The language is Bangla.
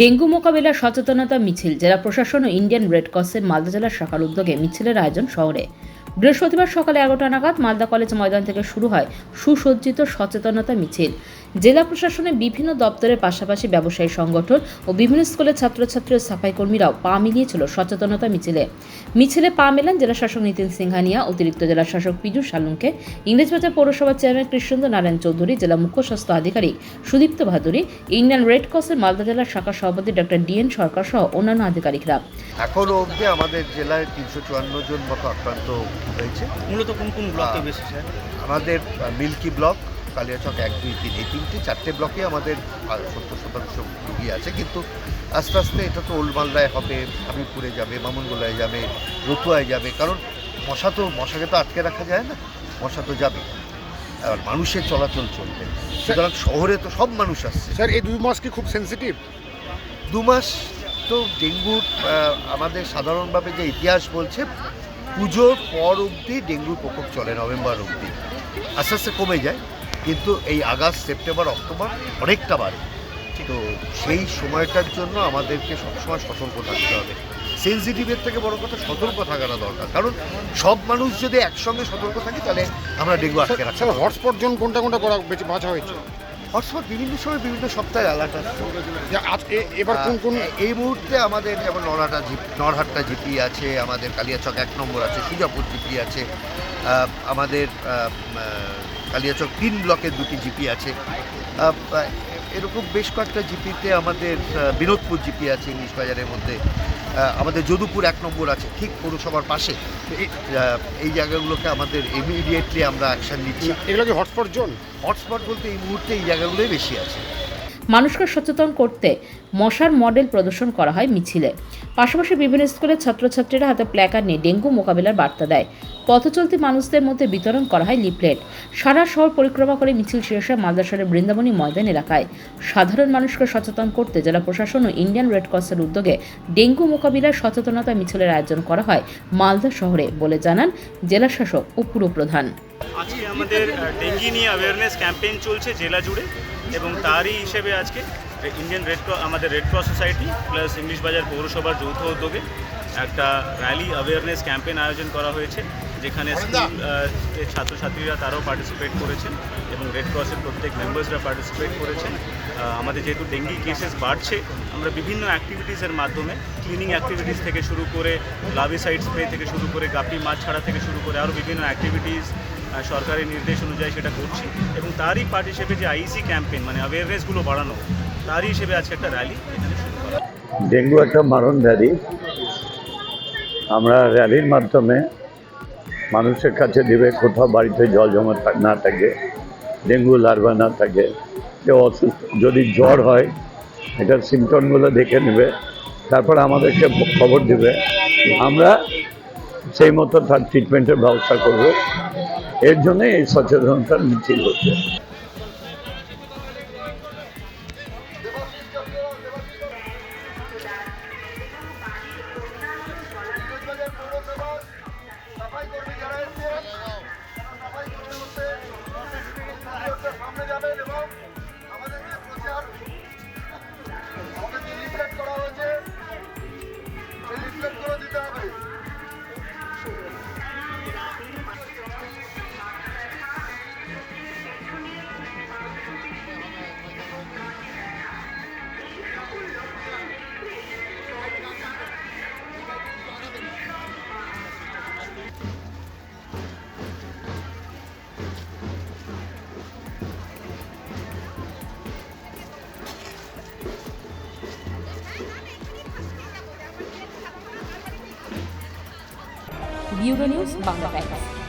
ডেঙ্গু মোকাবিলা, সচেতনতা, মিছিল। জেলা প্রশাসন ও ইন্ডিয়ান রেড ক্রসের মালদা জেলার শাখার উদ্যোগে মিছিলের আয়োজন শহরে। বৃহস্পতিবার সকালে এগারোটা নাগাদ মালদা কলেজ ময়দান থেকে শুরু হয় সুসজ্জিত সচেতনতা মিছিল। জেলা প্রশাসনের বিভিন্ন দপ্তরের পাশাপাশি ব্যবসায়ী সংগঠন ও বিভিন্ন স্কুলের ছাত্রছাত্রী ও সাফাই কর্মীরাও পা মিলিয়েছিল সচেতনতা মিছিলে। মিছিলে পা মেলান জেলা শাসক নীতিন সিংহানিয়া অতিরিক্ত জেলা শাসক পীযুষ সালুঙ্কে ইংরেজবাজার পৌরসভার চেয়ারম্যান কৃষ্ণেন্দ্র নারায়ণ চৌধুরী জেলা মুখ্য স্বাস্থ্য আধিকারিক সুদীপ্ত ভাদুরী ইন্ডিয়ান রেড ক্রসের মালদা জেলার শাখা সভাপতি ডক্টর ডিএন সরকার সহ অন্যান্য আধিকারিকরা। এখনও অবধি আমাদের জেলায় তিনশো চুয়ান্ন জন মতো আক্রান্ত হয়েছে। মূলত কোন কোন ব্লকে বেশি? আমাদের মিল্কি ব্লক কালিয়াচক এক দুই তিন এই তিনটে চারটে ব্লকে আমাদের সত্তর শতাংশ রুগী আছে। কিন্তু আস্তে আস্তে এটা তো ওল্ড মালদায় হবে হামিরপুরে যাবে মামুনগোলায় যাবে রতুয়ায় যাবে। কারণ মশা তো মশাকে তো আটকে রাখা যায় না মশা তো যাবে। আর মানুষের চলাচল চলবে। সুতরাং শহরে তো সব মানুষ আসছে। স্যার এই দুই মাস কি খুব সেন্সিটিভ দু মাস তো ডেঙ্গুর আমাদের সাধারণভাবে যে ইতিহাস বলছে পুজোর পর অবধি ডেঙ্গুর প্রকোপ চলে নভেম্বর অবধি। আস্তে আস্তে কমে যায়। কিন্তু এই আগস্ট সেপ্টেম্বর অক্টোবর অনেকটা বাড়ে। তো সেই সময়টার জন্য আমাদেরকে সবসময় সতর্ক থাকতে হবে। সেন্সিটিভের থেকে বড় কথা সতর্ক থাকাটা দরকার। কারণ সব মানুষ যদি একসঙ্গে সতর্ক থাকে তাহলে আমরা ডেঙ্গু আটকে স্যার হটস্পট জোন কোনটা কোনটা করা বেঁচে বাঁচা হয়েছে? হটস্পট বিভিন্ন সময় বিভিন্ন সপ্তাহে এ- এবার কোন কোন? এই মুহূর্তে আমাদের যেমন নড়াটা জিপ নরহাট্টা জিপি আছে আমাদের কালিয়াচক এক নম্বর আছে সুজাপুর জিপি আছে আমাদের কালিয়াচক তিন ব্লকের দুটি জিপি আছে। এরকম বেশ কয়েকটা জিপিতে আমাদের বিনোদপুর জিপি আছে ইংলিশ বাজারের মধ্যে আমাদের যদুপুর এক নম্বর আছে ঠিক পৌরসভার পাশে। এই- এই জায়গাগুলোকে আমাদের ইমিডিয়েটলি আমরা অ্যাকশান নিচ্ছি। এগুলো কি হটস্পট জোন হটস্পট বলতে এই মুহূর্তে এই জায়গাগুলোই বেশি আছে। মানুষকে সচেতন করতে মশার মডেল প্রদর্শন করা হয় মিছিলে। পাশাপাশি বিভিন্ন স্কুলের ছাত্রছাত্রীরা হাতে প্ল্যাকার্ড নিয়ে ডেঙ্গু মোকাবিলার বার্তা দেয়। পথচলতি মানুষদের মধ্যে বিতরণ করা হয় লিফলেট। সারা শহর পরিক্রমা করে মিছিল শেষ হয় মালদা শহরের বৃন্দাবনী ময়দান এলাকায়। সাধারণ মানুষকে সচেতন করতে জেলা প্রশাসন ও ইন্ডিয়ান রেড ক্রসের উদ্যোগে ডেঙ্গু মোকাবিলার সচেতনতা মিছিলের আয়োজন করা হয় মালদা শহরে বলে জানান জেলা শাসক ও পুরপ্রধান। আজকে আমাদের ডেঙ্গি নিয়ে অ্যাওয়ারনেস ক্যাম্পেইন চলছে জেলা জুড়ে। এবং তারই হিসেবে আজকে ইন্ডিয়ান রেড ক্রস আমাদের red cross society plus English Bazar পৌরসভার যৌথ উদ্যোগে একটা র্যালি অ্যাওয়ারনেস ক্যাম্পেন আয়োজন করা হয়েছে যেখানে স্কুলের ছাত্রছাত্রীরা তারাও পার্টিসিপেট করেছেন এবং রেড ক্রসের প্রত্যেক মেম্বার্সরা পার্টিসিপেট করেছেন। আমাদের যেহেতু ডেঙ্গি কেসেস বাড়ছে আমরা বিভিন্ন অ্যাক্টিভিটিসের মাধ্যমে ক্লিনিং অ্যাক্টিভিটিস থেকে শুরু করে লাভিসাইড স্প্রে থেকে শুরু করে গাপি মাছ ছাড়া থেকে শুরু করে আরও বিভিন্ন অ্যাক্টিভিটিস সরকারি নির্দেশ অনুযায়ী সেটা করছি এবং তারই পার্ট হিসেবে যে আইসি ক্যাম্পেইন মানে অ্যাওয়ারনেসগুলো বাড়ানো, তারই হিসেবে আজকে একটা র্যালি ডেঙ্গু একটা মারণ ব্যাধি। আমরা র্যালির মাধ্যমে মানুষের কাছে দেবে, কোথাও বাড়িতে জল জমা না থাকে, ডেঙ্গু লার্ভা না থাকে, কেউ অসুস্থ যদি জ্বর হয় এটার সিমটমগুলো দেখে নেবে, তারপর আমাদেরকে খবর দেবে। আমরা সেই মতো তার ট্রিটমেন্টের ব্যবস্থা করব। এর জন্য এই সচেতনতার মিছিল হচ্ছে। Bureau news Bangla Times